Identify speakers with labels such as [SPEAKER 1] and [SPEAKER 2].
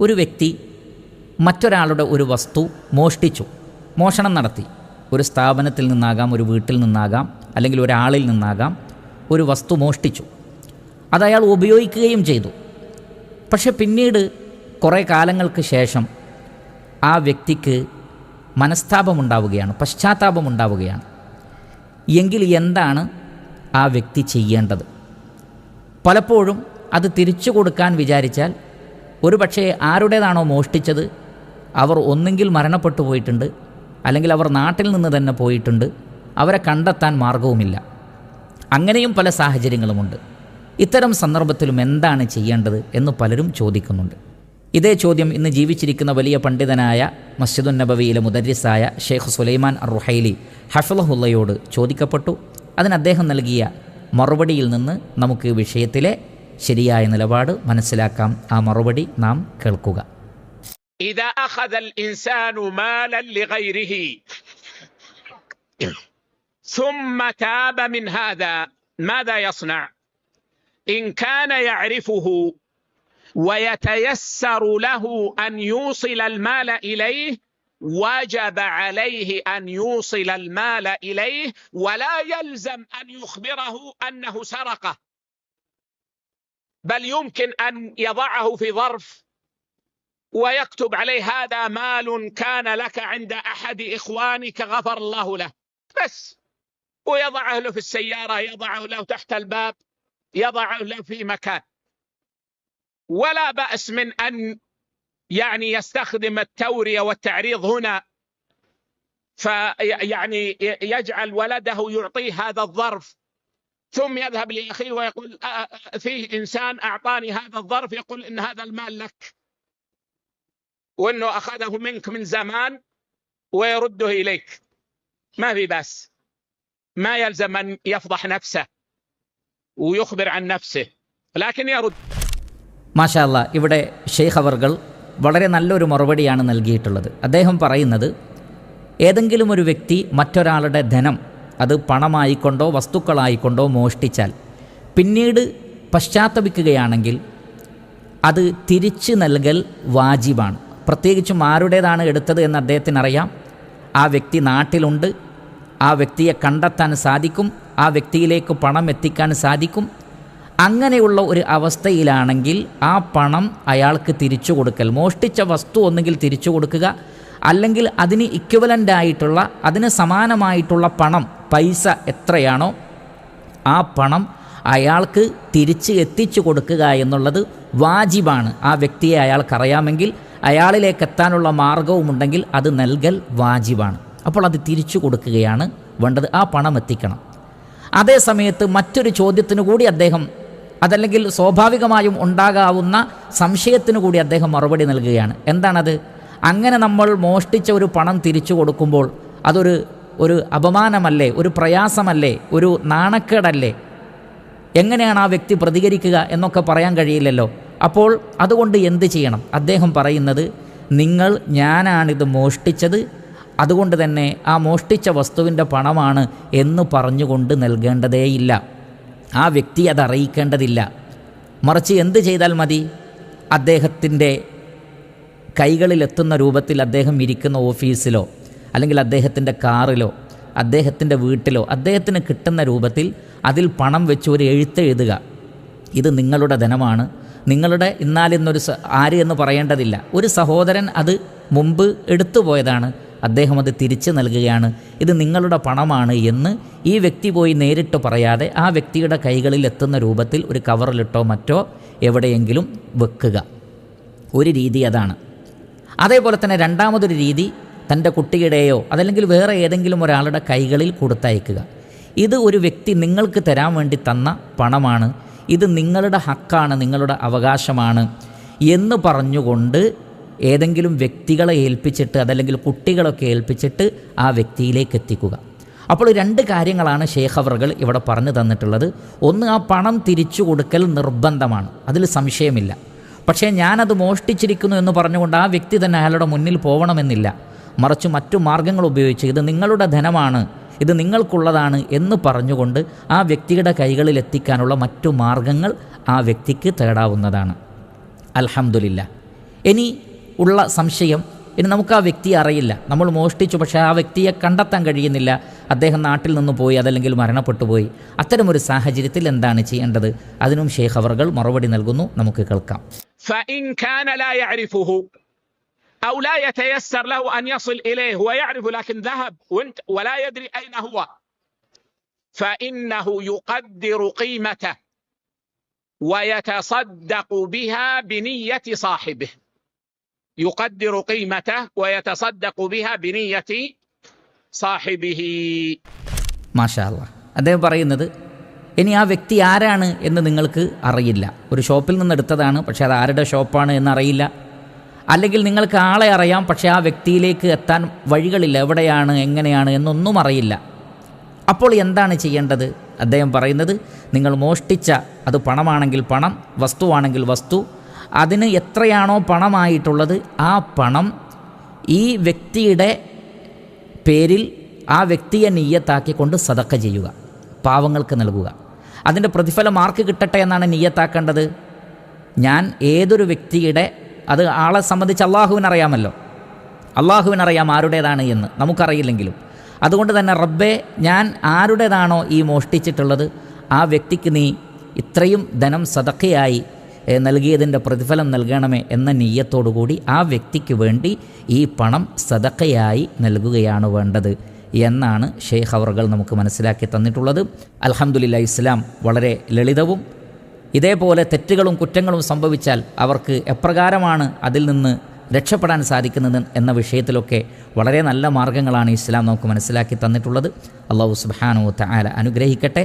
[SPEAKER 1] ഒരു വ്യക്തി മറ്റൊരാളുടെ ഒരു വസ്തു മോഷ്ടിച്ചു മോഷണം നടത്തി. ഒരു സ്ഥാപനത്തിൽ നിന്നാകാം ഒരു വീട്ടിൽ നിന്നാകാം അല്ലെങ്കിൽ ഒരാളിൽ നിന്നാകാം ഒരു വസ്തു മോഷ്ടിച്ചു. അത് അയാൾ ഉപയോഗിക്കുകയും ചെയ്തു. പക്ഷെ പിന്നീട് കുറേ കാലങ്ങൾക്ക് ശേഷം ആ വ്യക്തിക്ക് മനസ്താപമുണ്ടാവുകയാണ് പശ്ചാത്താപമുണ്ടാവുകയാണ്. എങ്കിൽ എന്താണ് ആ വ്യക്തി ചെയ്യേണ്ടത്? പലപ്പോഴും അത് തിരിച്ചു കൊടുക്കാൻ വിചാരിച്ചാൽ ഒരുപക്ഷെ ആരുടേതാണോ മോഷ്ടിച്ചത് അവർ ഒന്നെങ്കിൽ മരണപ്പെട്ടു പോയിട്ടുണ്ട് അല്ലെങ്കിൽ അവർ നാട്ടിൽ നിന്ന് തന്നെ പോയിട്ടുണ്ട് അവരെ കണ്ടെത്താൻ മാർഗവുമില്ല. അങ്ങനെയും പല സാഹചര്യങ്ങളുമുണ്ട്. ഇത്തരം സന്ദർഭത്തിലും എന്താണ് ചെയ്യേണ്ടത് എന്ന് പലരും ചോദിക്കുന്നുണ്ട്. ഇതേ ചോദ്യം ഇന്ന് ജീവിച്ചിരിക്കുന്ന വലിയ പണ്ഡിതനായ മസ്ജിദുൻ നബവിയിലെ മുദരിസായ ഷെയ്ഖ് സുലൈമാൻ അർ റുഹൈലി ഹഫലഹുല്ലയോട് ചോദിക്കപ്പെട്ടു. അതിന് അദ്ദേഹം നൽകിയ മറുപടിയിൽ നിന്ന് നമുക്ക് വിഷയത്തിലെ ശരിയായ നിലപാട് മനസ്സിലാക്കാം ആ മറുപടി നാം കേൾക്കുക
[SPEAKER 2] إذا أخذ الإنسان مالا لغيره ثم تاب من هذا ماذا يصنع؟ إن كان يعرفه ويتيسر له أن يوصل المال إليه وجب عليه أن يوصل المال إليه ولا يلزم أن يخبره أنه سرقه بل يمكن أن يضعه في ظرف ويكتب عليه هذا مال كان لك عند أحد إخوانك غفر الله له. بس. ويضعه له في السيارة يضعه له تحت الباب يضعه له في مكان. ولا بأس من أن يعني يستخدم التورية والتعريض هنا. فيعني يجعل ولده يعطيه هذا الظرف. ثم يذهب لاخيه ويقول فيه انسان اعطاني هذا الظرف يقول ان هذا المال لك وانه اخذه منك من زمان ويرده اليك ما في باس ما يلزم ان يفضح نفسه ويخبر عن نفسه لكن يرد
[SPEAKER 1] മാഷാല്ല ഇവിടെ ഷെയ്ഖ് അവർകൾ വളരെ നല്ലൊരു മറുപടിയാണ് നൽകിയിട്ടുള്ളത് അദ്ദേഹം പറയുന്നത് ഏതെങ്കിലും ഒരു വ്യക്തി മറ്റൊരാളുടെ ധനം അത് പണമായിക്കൊണ്ടോ വസ്തുക്കളായിക്കൊണ്ടോ മോഷ്ടിച്ചാൽ. പിന്നീട് പശ്ചാത്തപിക്കുകയാണെങ്കിൽ അത് തിരിച്ചു നൽകൽ വാജിബാണ്. പ്രത്യേകിച്ചും ആരുടേതാണ് എടുത്തത് എന്ന് അദ്ദേഹത്തിനറിയാം. ആ വ്യക്തി നാട്ടിലുണ്ട്. ആ വ്യക്തിയെ കണ്ടെത്താൻ സാധിക്കും. ആ വ്യക്തിയിലേക്ക് പണം എത്തിക്കാൻ സാധിക്കും. അങ്ങനെയുള്ള ഒരു അവസ്ഥയിലാണെങ്കിൽ ആ പണം അയാൾക്ക് തിരിച്ചു കൊടുക്കൽ മോഷ്ടിച്ച വസ്തു ഒന്നുകിൽ തിരിച്ചു കൊടുക്കുക അല്ലെങ്കിൽ അതിന് ഇക്വലന്റ് ആയിട്ടുള്ള അതിന് സമാനമായിട്ടുള്ള പണം പൈസ എത്രയാണോ ആ പണം അയാൾക്ക് തിരിച്ച് എത്തിച്ചു കൊടുക്കുക എന്നുള്ളത് വാജിബാണ്. ആ വ്യക്തിയെ അയാൾക്കറിയാമെങ്കിൽ അയാളിലേക്ക് എത്താനുള്ള മാർഗവുമുണ്ടെങ്കിൽ അത് നൽകൽ വാജിബാണ്. അപ്പോൾ അത് തിരിച്ചു കൊടുക്കുകയാണ് വേണ്ടത്. ആ പണം എത്തിക്കണം. അതേ സമയത്ത് മറ്റൊരു ചോദ്യത്തിനു കൂടി അദ്ദേഹം അതല്ലെങ്കിൽ സ്വാഭാവികമായും ഉണ്ടാകാവുന്ന സംശയത്തിനു കൂടി അദ്ദേഹം മറുപടി നൽകുകയാണ്. എന്താണത്? അങ്ങനെ നമ്മൾ മോഷ്ടിച്ച ഒരു പണം തിരിച്ചു കൊടുക്കുമ്പോൾ അതൊരു ഒരു അപമാനമല്ലേ ഒരു പ്രയാസമല്ലേ ഒരു നാണക്കേടല്ലേ? എങ്ങനെയാണ് ആ വ്യക്തി പ്രതികരിക്കുക എന്നൊക്കെ പറയാൻ കഴിയില്ലല്ലോ. അപ്പോൾ അതുകൊണ്ട് എന്ത് ചെയ്യണം? അദ്ദേഹം പറയുന്നത് നിങ്ങൾ ഞാനാണിത് മോഷ്ടിച്ചത് അതുകൊണ്ട് തന്നെ ആ മോഷ്ടിച്ച വസ്തുവിന്റെ പണമാണ് എന്ന് പറഞ്ഞുകൊണ്ട് നൽകേണ്ടതേയില്ല. ആ വ്യക്തി അത് മറിച്ച് എന്ത് ചെയ്താൽ മതി? അദ്ദേഹത്തിന്റെ കൈകളിലെത്തുന്ന രൂപത്തിൽ അദ്ദേഹം ഇരിക്കുന്ന ഓഫീസിലോ അല്ലെങ്കിൽ അദ്ദേഹത്തിന്റെ കാറിലോ അദ്ദേഹത്തിന്റെ വീട്ടിലോ അദ്ദേഹത്തിന് കിട്ടുന്ന രൂപത്തിൽ അതിൽ പണം വെച്ച് ഒരു എഴുത്തെഴുതുക ഇത് നിങ്ങളുടെ ധനമാണ്. നിങ്ങളുടെ ഇന്നാലിന്നൊരു ആര് എന്ന് പറയേണ്ടതില്ല. ഒരു സഹോദരൻ അത് മുമ്പ് എടുത്തു പോയതാണ്. അദ്ദേഹം അത് തിരിച്ചു നൽകുകയാണ്. ഇത് നിങ്ങളുടെ പണമാണ് എന്ന് ഈ വ്യക്തി പോയി നേരിട്ട് പറയാതെ ആ വ്യക്തിയുടെ കൈകളിൽ എത്തുന്ന രൂപത്തിൽ ഒരു കവറിലിട്ടോ മറ്റോ എവിടെയെങ്കിലും വെക്കുക. ഒരു രീതി അതാണ്. അതേപോലെ തന്നെ രണ്ടാമതൊരു രീതി തന്റെ കുട്ടിയുടെയോ അതല്ലെങ്കിൽ വേറെ ഏതെങ്കിലും ഒരാളുടെ കൈകളിൽ കൊടുത്തയക്കുക. ഇത് ഒരു വ്യക്തി നിങ്ങൾക്ക് തരാൻ വേണ്ടി തന്ന പണമാണ്. ഇത് നിങ്ങളുടെ ഹക്കാണ് നിങ്ങളുടെ അവകാശമാണ് എന്ന് പറഞ്ഞുകൊണ്ട് ഏതെങ്കിലും വ്യക്തികളെ ഏൽപ്പിച്ചിട്ട് അതല്ലെങ്കിൽ കുട്ടികളൊക്കെ ഏൽപ്പിച്ചിട്ട് ആ വ്യക്തിയിലേക്ക് എത്തിക്കുക. അപ്പോൾ രണ്ട് കാര്യങ്ങളാണ് ഷേഖ് ഇവിടെ പറഞ്ഞു തന്നിട്ടുള്ളത്. ഒന്ന് ആ പണം തിരിച്ചു കൊടുക്കൽ നിർബന്ധമാണ്. അതിൽ സംശയമില്ല. പക്ഷേ ഞാനത് മോഷ്ടിച്ചിരിക്കുന്നു എന്ന് പറഞ്ഞുകൊണ്ട് ആ വ്യക്തി തന്നെ അയാളുടെ മുന്നിൽ പോകണമെന്നില്ല മറിച്ച് മറ്റു മാർഗങ്ങൾ ഉപയോഗിച്ച് ഇത് നിങ്ങളുടെ ധനമാണ് ഇത് നിങ്ങൾക്കുള്ളതാണ് എന്ന് പറഞ്ഞുകൊണ്ട് ആ വ്യക്തിയുടെ കൈകളിൽ എത്തിക്കാനുള്ള മറ്റു മാർഗങ്ങൾ ആ വ്യക്തിക്ക് തേടാവുന്നതാണ്. അലഹമുല്ല ഇനി ഉള്ള സംശയം ഇനി നമുക്ക് ആ വ്യക്തിയെ അറിയില്ല. നമ്മൾ മോഷ്ടിച്ചു പക്ഷേ ആ വ്യക്തിയെ കണ്ടെത്താൻ കഴിയുന്നില്ല. അദ്ദേഹം നാട്ടിൽ നിന്ന് പോയി അതല്ലെങ്കിൽ മരണപ്പെട്ടു പോയി. അത്തരമൊരു സാഹചര്യത്തിൽ എന്താണ് ചെയ്യേണ്ടത്? അതിനും ഷേഖ് മറുപടി നൽകുന്നു. നമുക്ക് കേൾക്കാം.
[SPEAKER 2] أو لا يتيسر له أن يصل إليه هو يعرفه لكن ذهب وانت ولا يدري أين هو فإنه يقدر قيمته ويتصدق بها بنية صاحبه يقدر قيمته ويتصدق بها بنية صاحبه
[SPEAKER 1] മാഷാ അല്ലാ അദ്ദേഹം പറയുന്നത് ഇനി ആ വ്യക്തി ആരാണ് എന്ന് നിങ്ങൾക്ക് അറിയില്ല ഒരു ഷോപ്പിൽ നിന്ന് എടുത്തതാണ് പക്ഷേ അത് ആരുടെ ഷോപ്പാണ് എന്നറിയില്ല അല്ലെങ്കിൽ നിങ്ങൾക്ക് ആളെ അറിയാം പക്ഷേ ആ വ്യക്തിയിലേക്ക് എത്താൻ വഴികളില്ല. എവിടെയാണ് എങ്ങനെയാണ് എന്നൊന്നും അറിയില്ല. അപ്പോൾ എന്താണ് ചെയ്യേണ്ടത്? അദ്ദേഹം പറയുന്നത് നിങ്ങൾ മോഷ്ടിച്ച അത് പണമാണെങ്കിൽ പണം വസ്തുവാണെങ്കിൽ വസ്തു. അതിന് എത്രയാണോ പണമായിട്ടുള്ളത് ആ പണം ഈ വ്യക്തിയുടെ പേരിൽ ആ വ്യക്തിയെ നീയത്താക്കിക്കൊണ്ട് സതക്ക ചെയ്യുക പാവങ്ങൾക്ക് നൽകുക. അതിന്റെ പ്രതിഫലം ആർക്ക് കിട്ടട്ടെ എന്നാണ് നീയത്താക്കേണ്ടത് ഞാൻ ഏതൊരു വ്യക്തിയുടെ അത് ആളെ സംബന്ധിച്ച് അള്ളാഹുവിനറിയാമല്ലോ. അള്ളാഹുവിനറിയാം ആരുടേതാണ് എന്ന് നമുക്കറിയില്ലെങ്കിലും. അതുകൊണ്ട് തന്നെ റബ്ബെ ഞാൻ ആരുടേതാണോ ഈ മോഷ്ടിച്ചിട്ടുള്ളത് ആ വ്യക്തിക്ക് നീ ഇത്രയും ധനം സതക്കയായി നൽകിയതിന്റെ പ്രതിഫലം നൽകണമേ എന്ന നീയത്തോടുകൂടി ആ വ്യക്തിക്ക് വേണ്ടി ഈ പണം സതക്കയായി നൽകുകയാണ് വേണ്ടത് എന്നാണ് ഷെയ്ഖ് അവറുകൾ നമുക്ക് മനസ്സിലാക്കി തന്നിട്ടുള്ളത്. അലഹമുല്ല ഇസ്ലാം വളരെ ലളിതവും ഇതേപോലെ തെറ്റുകളും കുറ്റങ്ങളും സംഭവിച്ചാൽ അവർക്ക് എപ്രകാരമാണ് അതിൽ നിന്ന് രക്ഷപ്പെടാൻ സാധിക്കുന്നത് എന്ന വിഷയത്തിലൊക്കെ വളരെ നല്ല മാർഗങ്ങളാണ് ഇസ്ലാം നമുക്ക് മനസ്സിലാക്കി തന്നിട്ടുള്ളത്. അള്ളാഹു സുബാനു തആല അനുഗ്രഹിക്കട്ടെ.